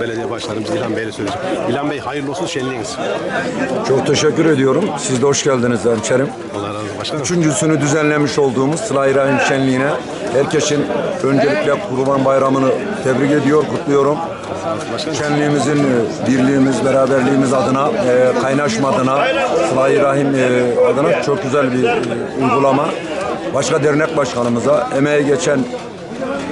Belediye Başkanımız İlhan Bey'le söyleyeceğim. İlhan Bey hayırlı olsun şenliğiniz. Çok teşekkür ediyorum. Siz de hoş geldiniz hemşerim. Allah razı olsun başkanım. Üçüncüsünü düzenlemiş olduğumuz Sıla-i Rahim Şenliği'ne herkesin öncelikle Kurban Bayramı'nı tebrik ediyor, kutluyorum. Şenliğimizin e, birliğimiz, beraberliğimiz adına, e, kaynaşma adına, Sıla-i Rahim e, adına çok güzel bir e, uygulama. Başka dernek başkanımıza, emeği geçen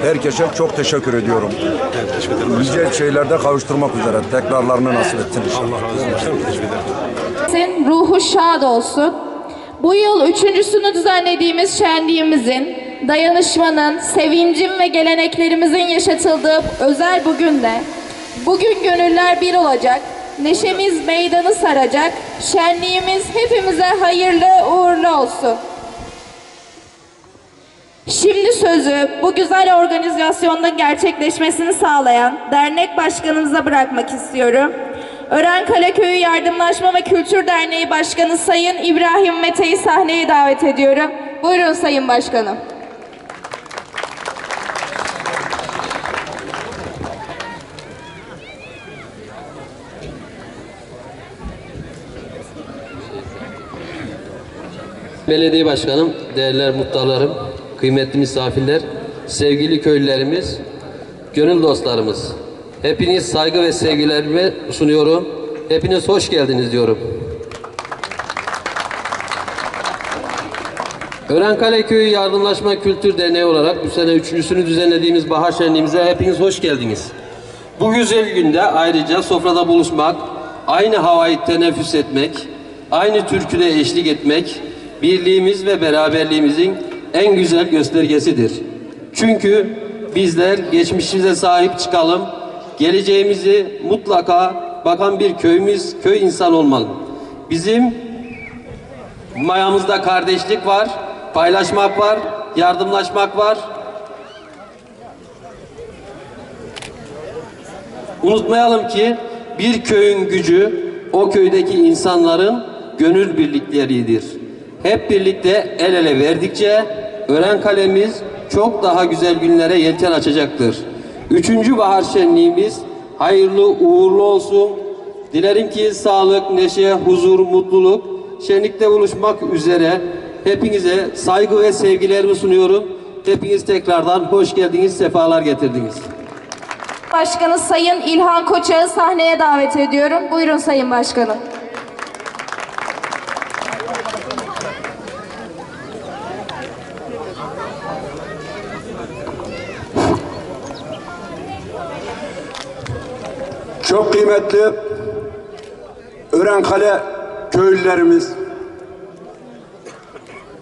herkese çok teşekkür ediyorum. Evet, teşekkür ederim. Nice şeylerde kavuşturmak üzere. Tekrarlarını nasip etsin inşallah. Allah razı olsun. Teşekkür ederim. Sizin ruhu şad olsun. Bu yıl üçüncüsünü düzenlediğimiz şenliğimizin, dayanışmanın, sevincin ve geleneklerimizin yaşatıldığı özel bugün de bugün gönüller bir olacak, neşemiz meydanı saracak, şenliğimiz hepimize hayırlı uğurlu olsun. Şimdi sözü bu güzel organizasyonda gerçekleşmesini sağlayan dernek başkanımıza bırakmak istiyorum. Örenkale Köyü Yardımlaşma ve Kültür Derneği Başkanı Sayın İbrahim Mete'yi sahneye davet ediyorum. Buyurun Sayın Başkanım. Belediye Başkanım, değerli muhtarlarım, kıymetli misafirler, sevgili köylülerimiz, gönül dostlarımız. Hepiniz saygı ve sevgilerimi sunuyorum. Hepiniz hoş geldiniz diyorum. Örenkale Köyü Yardımlaşma Kültür Derneği olarak bu sene üçüncüsünü düzenlediğimiz bahar şenliğimize hepiniz hoş geldiniz. Bu güzel günde ayrıca sofrada buluşmak, aynı havayı teneffüs etmek, aynı türküde eşlik etmek, birliğimiz ve beraberliğimizin en güzel göstergesidir. Çünkü bizler geçmişimize sahip çıkalım, geleceğimizi mutlaka bakan bir köyümüz, köy insan olmalı. Bizim mayamızda kardeşlik var, paylaşmak var, yardımlaşmak var, Unutmayalım ki bir köyün gücü o köydeki insanların gönül birlikleridir. Hep birlikte el ele verdikçe ören kalemiz çok daha güzel günlere yelken açacaktır. Üçüncü bahar şenliğimiz hayırlı uğurlu olsun. Dilerim ki sağlık, neşe, huzur, mutluluk şenlikte buluşmak üzere hepinize saygı ve sevgilerimi sunuyorum. Hepiniz tekrardan hoş geldiniz, sefalar getirdiniz. Başkanı Sayın İlhan Koçak'ı sahneye davet ediyorum. Buyurun Sayın Başkanım. Çok kıymetli Örenkale köylülerimiz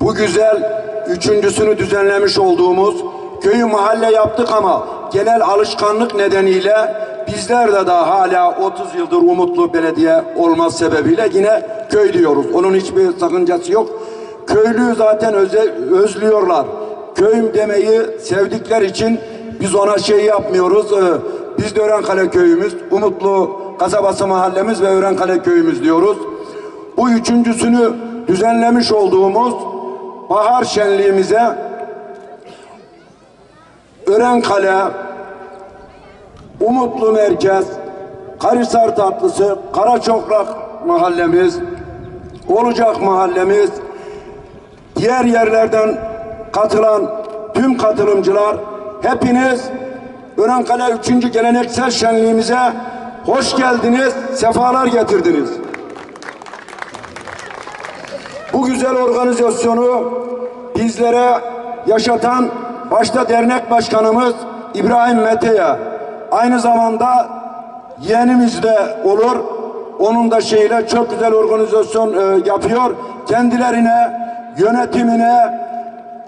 bu güzel üçüncüsünü düzenlemiş olduğumuz köyü mahalle yaptık ama genel alışkanlık nedeniyle bizler de daha hala 30 yıldır umutlu belediye olmaz sebebiyle yine köy diyoruz. Onun hiçbir sakıncası yok. Köylüyü zaten öze, özlüyorlar. Köyüm demeyi sevdikler için biz ona şey yapmıyoruz. Ee, Biz de Örenkale köyümüz, Umutlu kasabası mahallemiz ve Örenkale köyümüz diyoruz. Bu üçüncüsünü düzenlemiş olduğumuz bahar şenliğimize Örenkale, Umutlu Merkez, Karisar Tatlısı, Karaçokrak mahallemiz, Olacak mahallemiz, diğer yerlerden katılan tüm katılımcılar hepiniz Örenkale 3. geleneksel şenliğimize hoş geldiniz, sefalar getirdiniz. Bu güzel organizasyonu bizlere yaşatan başta dernek başkanımız İbrahim Mete'ye aynı zamanda yeğenimiz de olur. Onun da şeyle çok güzel organizasyon e, yapıyor. Kendilerine, yönetimine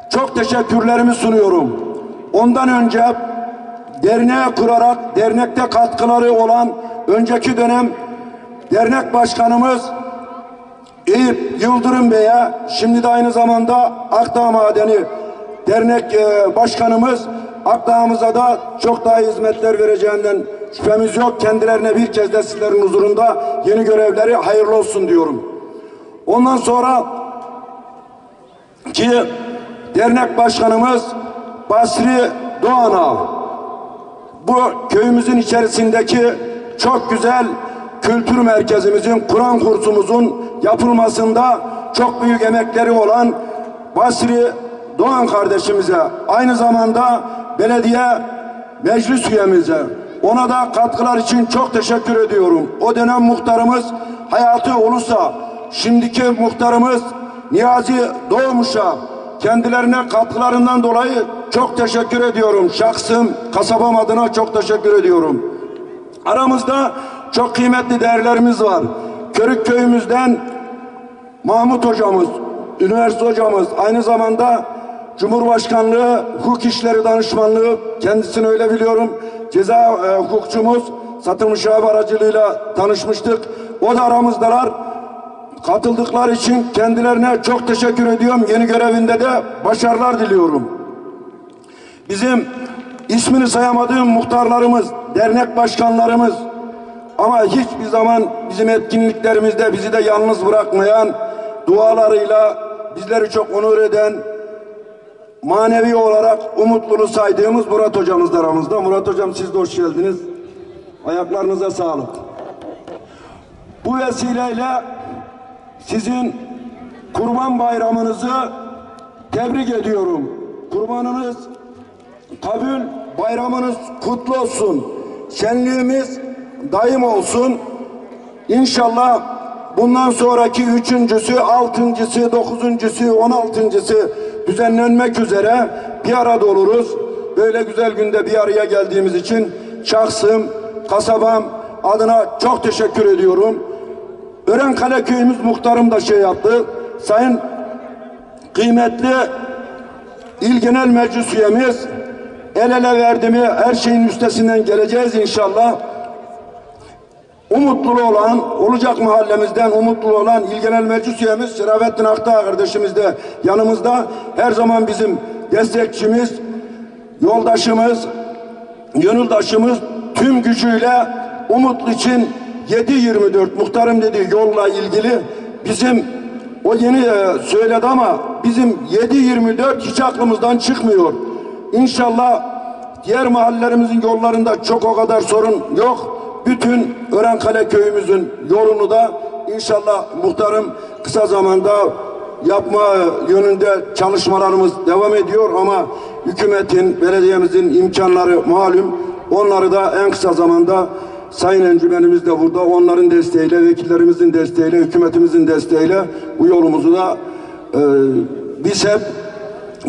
çok teşekkürlerimi sunuyorum. Ondan önce derneğe kurarak dernekte katkıları olan önceki dönem dernek başkanımız Eyüp Yıldırım Bey'e şimdi de aynı zamanda Akdağ Madeni Dernek e, Başkanımız Akdağ'ımıza da çok daha hizmetler vereceğinden şüphemiz yok. Kendilerine bir kez de sizlerin huzurunda yeni görevleri hayırlı olsun diyorum. Ondan sonra ki dernek başkanımız Basri Doğan'a bu köyümüzün içerisindeki çok güzel kültür merkezimizin, Kur'an kursumuzun yapılmasında çok büyük emekleri olan Basri Doğan kardeşimize, aynı zamanda belediye meclis üyemize, ona da katkılar için çok teşekkür ediyorum. O dönem muhtarımız hayatı olursa, şimdiki muhtarımız Niyazi Doğmuş'a kendilerine katkılarından dolayı çok teşekkür ediyorum. Şahsım, kasabam adına çok teşekkür ediyorum. Aramızda çok kıymetli değerlerimiz var. Körük köyümüzden Mahmut hocamız, üniversite hocamız, aynı zamanda Cumhurbaşkanlığı Hukuk İşleri Danışmanlığı, kendisini öyle biliyorum. Ceza e, hukukçumuz satılmış şahap aracılığıyla tanışmıştık. O da aramızdalar. Katıldıkları için kendilerine çok teşekkür ediyorum. Yeni görevinde de başarılar diliyorum. Bizim ismini sayamadığım muhtarlarımız, dernek başkanlarımız ama hiçbir zaman bizim etkinliklerimizde bizi de yalnız bırakmayan, dualarıyla bizleri çok onur eden, manevi olarak umutlulu saydığımız Murat hocamız da aramızda. Murat hocam siz de hoş geldiniz. Ayaklarınıza sağlık. Bu vesileyle sizin kurban bayramınızı tebrik ediyorum. Kurbanınız kabul, bayramınız kutlu olsun. Şenliğimiz daim olsun. İnşallah bundan sonraki üçüncüsü, altıncısı, dokuzuncusu, on altıncısı düzenlenmek üzere bir arada oluruz. Böyle güzel günde bir araya geldiğimiz için şahsım, kasabam adına çok teşekkür ediyorum. Örenkale köyümüz muhtarım da şey yaptı. Sayın kıymetli İl Genel Meclis üyemiz el ele verdi mi her şeyin üstesinden geleceğiz inşallah. Umutlulu olan, olacak mahallemizden umutlu olan İl Genel Meclis üyemiz Şerafettin Aktağ kardeşimiz de yanımızda. Her zaman bizim destekçimiz, yoldaşımız, gönüldaşımız tüm gücüyle umutlu için 7-24 muhtarım dediği yolla ilgili bizim o yeni e, söyledi ama bizim 7-24 hiç aklımızdan çıkmıyor. İnşallah diğer mahallelerimizin yollarında çok o kadar sorun yok. Bütün Örenkale köyümüzün yolunu da inşallah muhtarım kısa zamanda yapma yönünde çalışmalarımız devam ediyor ama hükümetin, belediyemizin imkanları malum. Onları da en kısa zamanda Sayın encümenimiz de burada. Onların desteğiyle, vekillerimizin desteğiyle, hükümetimizin desteğiyle bu yolumuzu da e, biz hep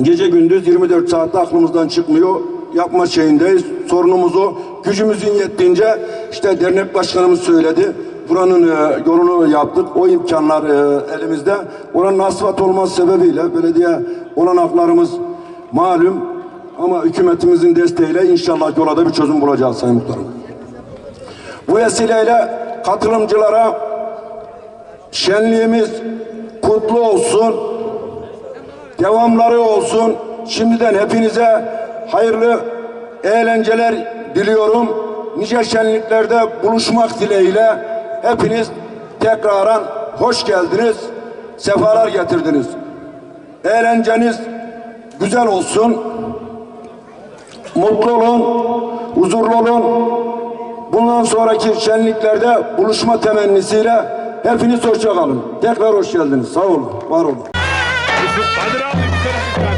gece gündüz 24 saatte aklımızdan çıkmıyor. Yapma şeyindeyiz. Sorunumuzu gücümüzün yettiğince işte dernek başkanımız söyledi. Buranın e, yolunu yaptık. O imkanlar e, elimizde. Oranın asfalt olması sebebiyle belediye olanaklarımız malum ama hükümetimizin desteğiyle inşallah yola da bir çözüm bulacağız Sayın Muhtarım. Bu vesileyle katılımcılara şenliğimiz kutlu olsun, devamları olsun. Şimdiden hepinize hayırlı eğlenceler diliyorum. Nice şenliklerde buluşmak dileğiyle hepiniz tekraren hoş geldiniz, sefalar getirdiniz. Eğlenceniz güzel olsun, mutlu olun, huzurlu olun. Bundan sonraki şenliklerde buluşma temennisiyle hepiniz hoşça kalın. Tekrar hoş geldiniz. Sağ olun, var olun. Kadir abi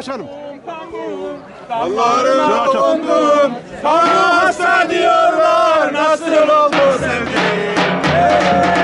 Başkanım. Allah'ına dokundum. Sana hasta diyorlar. Nasıl oldu sevdiğim? Huvarda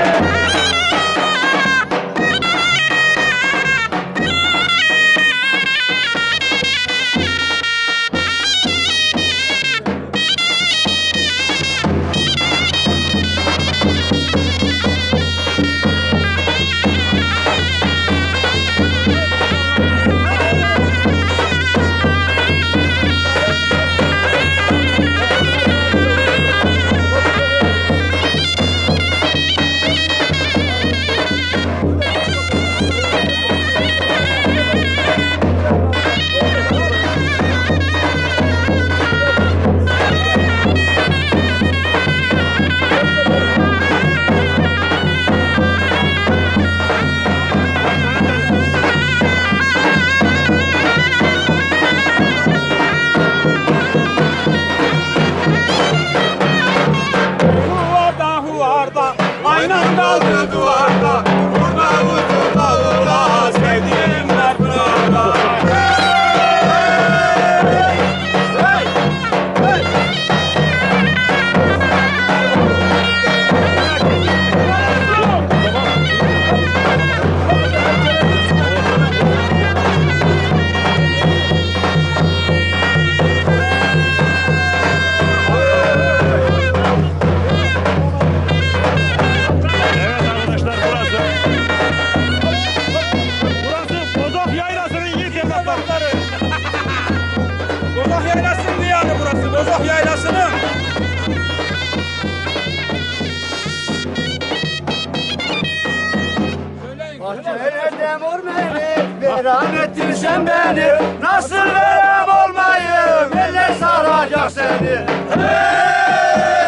Bahçelerde mor beni, viran ettin sen beni. Nasıl verem olmayı, eller saracak seni. Hey!